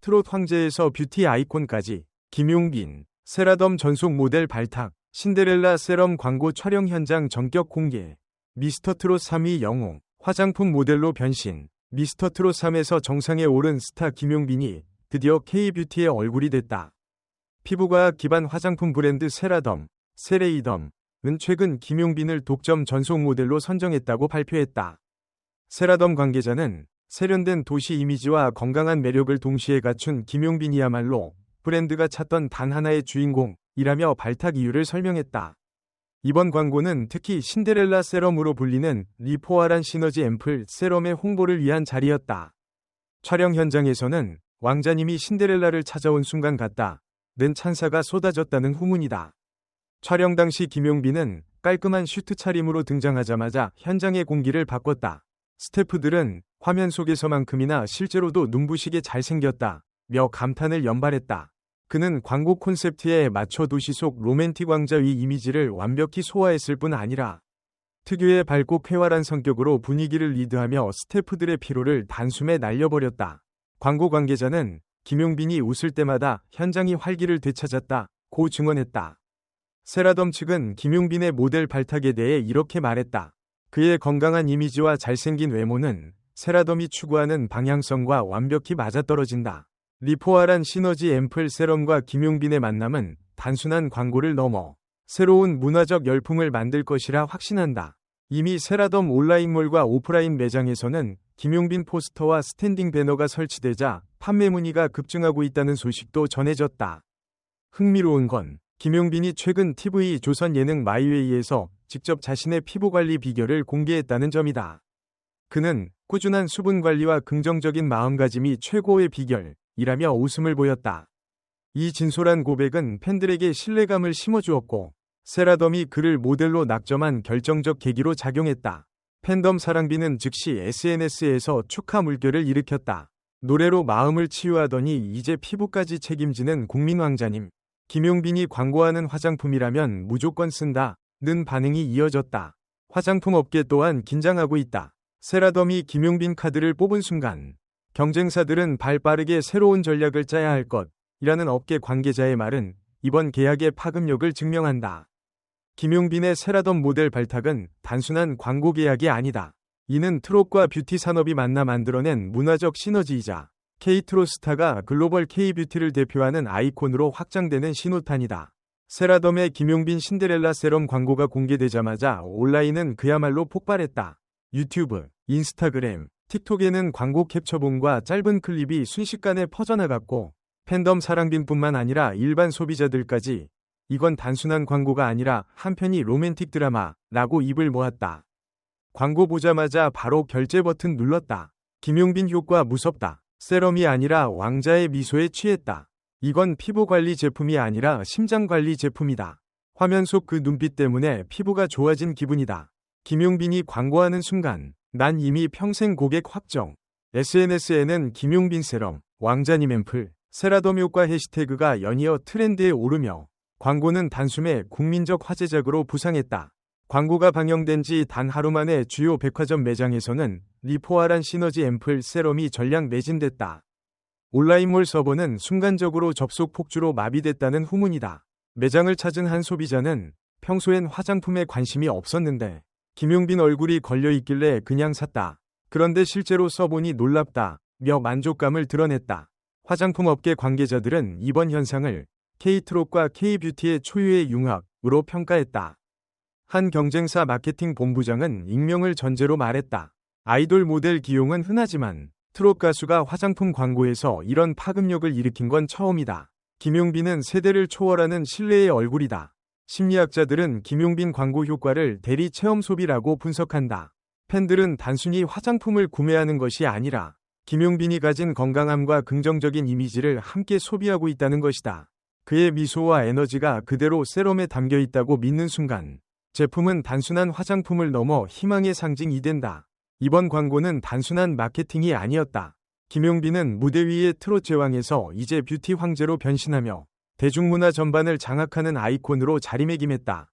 트롯 황제에서 뷰티 아이콘까지 김용빈, 세라덤 전속 모델 발탁, 신데렐라 세럼 광고 촬영 현장 전격 공개, 미스터 트롯 3위 영웅, 화장품 모델로 변신, 미스터 트롯 3에서 정상에 오른 스타 김용빈이 드디어 K뷰티의 얼굴이 됐다. 피부과학 기반 화장품 브랜드 세라덤, 세레이덤 은 최근 김용빈을 독점 전속 모델로 선정했다고 발표했다. 세라덤 관계자는 세련된 도시 이미지와 건강한 매력을 동시에 갖춘 김용빈이야말로 브랜드가 찾던 단 하나의 주인공이라며 발탁 이유를 설명했다. 이번 광고는 특히 신데렐라 세럼으로 불리는 리포아란 시너지 앰플 세럼의 홍보를 위한 자리였다. 촬영 현장에서는 왕자님이 신데렐라를 찾아온 순간 같다. 는 찬사가 쏟아졌다는 후문이다. 촬영 당시 김용빈은 깔끔한 슈트 차림으로 등장하자마자 현장의 공기를 바꿨다. 스태프들은 화면 속에서만큼이나 실제로도 눈부시게 잘생겼다. 며 감탄을 연발했다. 그는 광고 콘셉트에 맞춰 도시 속 로맨틱 왕자의 이미지를 완벽히 소화했을 뿐 아니라 특유의 밝고 쾌활한 성격으로 분위기를 리드하며 스태프들의 피로를 단숨에 날려버렸다. 광고 관계자는 김용빈이 웃을 때마다 현장이 활기를 되찾았다. 고 증언했다. 세라덤 측은 김용빈의 모델 발탁에 대해 이렇게 말했다. 그의 건강한 이미지와 잘생긴 외모는 세라덤이 추구하는 방향성과 완벽히 맞아떨어진다. 리포아란 시너지 앰플 세럼과 김용빈의 만남은 단순한 광고를 넘어 새로운 문화적 열풍을 만들 것이라 확신한다. 이미 세라덤 온라인몰과 오프라인 매장에서는 김용빈 포스터와 스탠딩 배너가 설치되자 판매 문의가 급증하고 있다는 소식도 전해졌다. 흥미로운 건 김용빈이 최근 TV 조선 예능 마이웨이에서 직접 자신의 피부 관리 비결을 공개했다는 점이다. 그는 꾸준한 수분 관리와 긍정적인 마음가짐이 최고의 비결이라며 웃음을 보였다. 이 진솔한 고백은 팬들에게 신뢰감을 심어주었고 세라덤이 그를 모델로 낙점한 결정적 계기로 작용했다. 팬덤 사랑비는 즉시 SNS에서 축하 물결을 일으켰다. 노래로 마음을 치유하더니 이제 피부까지 책임지는 국민왕자님. 김용빈이 광고하는 화장품이라면 무조건 쓴다. 는 반응이 이어졌다. 화장품 업계 또한 긴장하고 있다. 세라덤이 김용빈 카드를 뽑은 순간 경쟁사들은 발 빠르게 새로운 전략을 짜야 할 것이라는 업계 관계자의 말은 이번 계약의 파급력을 증명한다. 김용빈의 세라덤 모델 발탁은 단순한 광고 계약이 아니다. 이는 트롯과 뷰티 산업이 만나 만들어낸 문화적 시너지이자 K트로스타가 글로벌 K뷰티를 대표하는 아이콘으로 확장되는 신호탄이다. 세라덤의 김용빈 신데렐라 세럼 광고가 공개되자마자 온라인은 그야말로 폭발했다. 유튜브, 인스타그램, 틱톡에는 광고 캡처본과 짧은 클립이 순식간에 퍼져나갔고 팬덤 사랑빈뿐만 아니라 일반 소비자들까지 이건 단순한 광고가 아니라 한편이 로맨틱 드라마라고 입을 모았다. 광고 보자마자 바로 결제 버튼 눌렀다. 김용빈 효과 무섭다. 세럼이 아니라 왕자의 미소에 취했다. 이건 피부 관리 제품이 아니라 심장 관리 제품이다. 화면 속 그 눈빛 때문에 피부가 좋아진 기분이다. 김용빈이 광고하는 순간 난 이미 평생 고객 확정. SNS에는 김용빈 세럼, 왕자님 앰플, 세라덤 효과 해시태그가 연이어 트렌드에 오르며 광고는 단숨에 국민적 화제작으로 부상했다. 광고가 방영된 지 단 하루 만에 주요 백화점 매장에서는 리포아란 시너지 앰플 세럼이 전량 매진됐다. 온라인몰 서버는 순간적으로 접속 폭주로 마비됐다는 후문이다. 매장을 찾은 한 소비자는 평소엔 화장품에 관심이 없었는데 김용빈 얼굴이 걸려 있길래 그냥 샀다. 그런데 실제로 써보니 놀랍다. 며 만족감을 드러냈다. 화장품 업계 관계자들은 이번 현상을 K트롯과 K뷰티의 초유의 융합으로 평가했다. 한 경쟁사 마케팅 본부장은 익명을 전제로 말했다. 아이돌 모델 기용은 흔하지만 트롯 가수가 화장품 광고에서 이런 파급력을 일으킨 건 처음이다. 김용빈은 세대를 초월하는 신뢰의 얼굴이다. 심리학자들은 김용빈 광고 효과를 대리 체험 소비라고 분석한다. 팬들은 단순히 화장품을 구매하는 것이 아니라 김용빈이 가진 건강함과 긍정적인 이미지를 함께 소비하고 있다는 것이다. 그의 미소와 에너지가 그대로 세럼에 담겨 있다고 믿는 순간 제품은 단순한 화장품을 넘어 희망의 상징이 된다. 이번 광고는 단순한 마케팅이 아니었다. 김용빈은 무대 위의 트롯 제왕에서 이제 뷰티 황제로 변신하며 대중문화 전반을 장악하는 아이콘으로 자리매김했다.